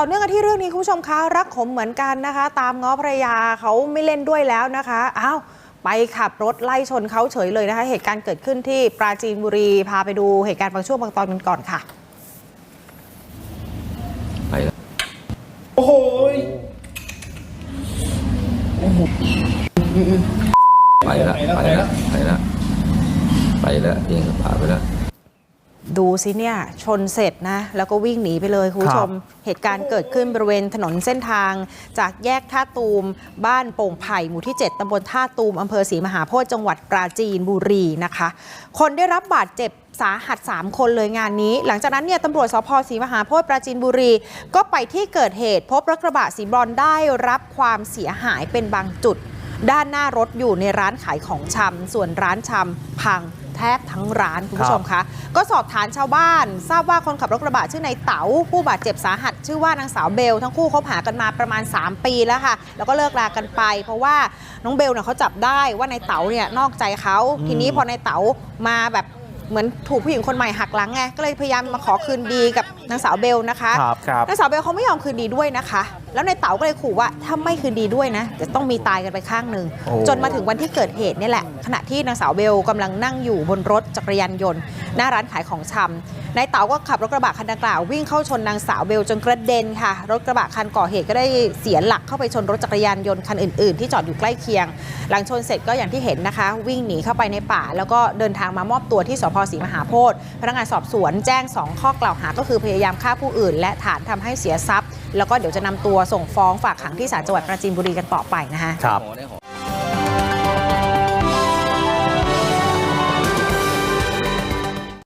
ต่อเนื่องกันที่เรื่องนี้คุณผู้ชมคะรักขมเหมือนกันนะคะ ตามง้อภรรยาเขาไม่เล่นด้วยแล้วนะคะอ้าวไปขับรถไล่ชนเขาเฉยเลยนะคะ เหตุการณ์เกิดขึ้นที่ปราจีนบุรีพาไปดูเหตุการณ์บางช่วงบางตอนกันก่อนค่ะ ไปแล้วโอ้โหยไปแล้วไปแล้วไปแล้วไปแล้วเองก็พาไปแล้ว ดูสิเนี่ย ชนเสร็จนะ แล้วก็วิ่งหนีไปเลย คุณผู้ชม เหตุการณ์เกิดขึ้นบริเวณถนนเส้นทาง จากแยกท่าตูม บ้านโป่งไผ่หมู่ที่ 7ตำบลท่าตูมอำเภอศรีมหาโพธิ์จังหวัดปราจีนบุรีนะคะ คนได้รับบาดเจ็บสาหัส 3 คนเลยงานนี้ หลังจากนั้นเนี่ยตำรวจสพศรีมหาโพธิ์ปราจีนบุรี ก็ไปที่เกิดเหตุ พบรถกระบะสีบรอนซ์ได้รับความเสียหายเป็นบางจุด ด้านหน้ารถอยู่ในร้านขายของชำส่วนร้านชำพังแทบทั้งร้านคุณผู้ชมคะก็สอบถามชาวบ้าน ทราบว่าคนขับรถกระบะชื่อนายเต๋าผู้บาดเจ็บสาหัส ชื่อว่านางสาวเบล ทั้งคู่คบหากันมาประมาณ 3 ปีแล้วค่ะ แล้วก็เลิกรากันไป เพราะว่าน้องเบลเนี่ยเขาจับได้ว่านายเต๋าเนี่ยนอกใจเขาทีนี้พอนายเต๋ามาแบบเหมือนถูกผู้หญิงคนใหม่หักหลังไงก็เลยพยายามมาขอคืนดีกับ นางสาวเบลนะคะครับครับนางสาวเบลเขาไม่ยอมคืนดีด้วยนะคะ แล้วนายเต๋าก็เลยขู่ว่าถ้าไม่คืนดีด้วยนะจะต้องมีตายกันไปข้างหนึ่งโอ้จนมาถึงวันที่เกิดเหตุเนี่ยแหละ ขณะที่นางสาวเบลกำลังนั่งอยู่บนรถจักรยานยนต์ หน้าร้านขายของชำนายเต๋าก็ขับรถกระบะคันดังกล่าววิ่งเข้าชนนางสาวเบลจนกระเด็นค่ะ รถกระบะคันก่อเหตุก็ได้เสียหลักเข้าไปชนรถจักรยานยนต์คันอื่นๆ ที่จอดอยู่ใกล้เคียง หลังชนเสร็จก็อย่างที่เห็นนะคะ วิ่งหนีเข้าไปในป่า แล้วก็เดินทางมามอบตัวที่สพศรีมหาโพธิ์พนักงานสอบสวนแจ้ง 2 ข้อกล่าวหาก็คือพยายามฆ่าผู้อื่น และฐานทำให้เสียทรัพย์ แล้วก็เดี๋ยวจะนำตัวส่งฟ้องฝากขังที่ศาลจังหวัดปราจีนบุรีกันต่อไปนะคะครับหอได้หอ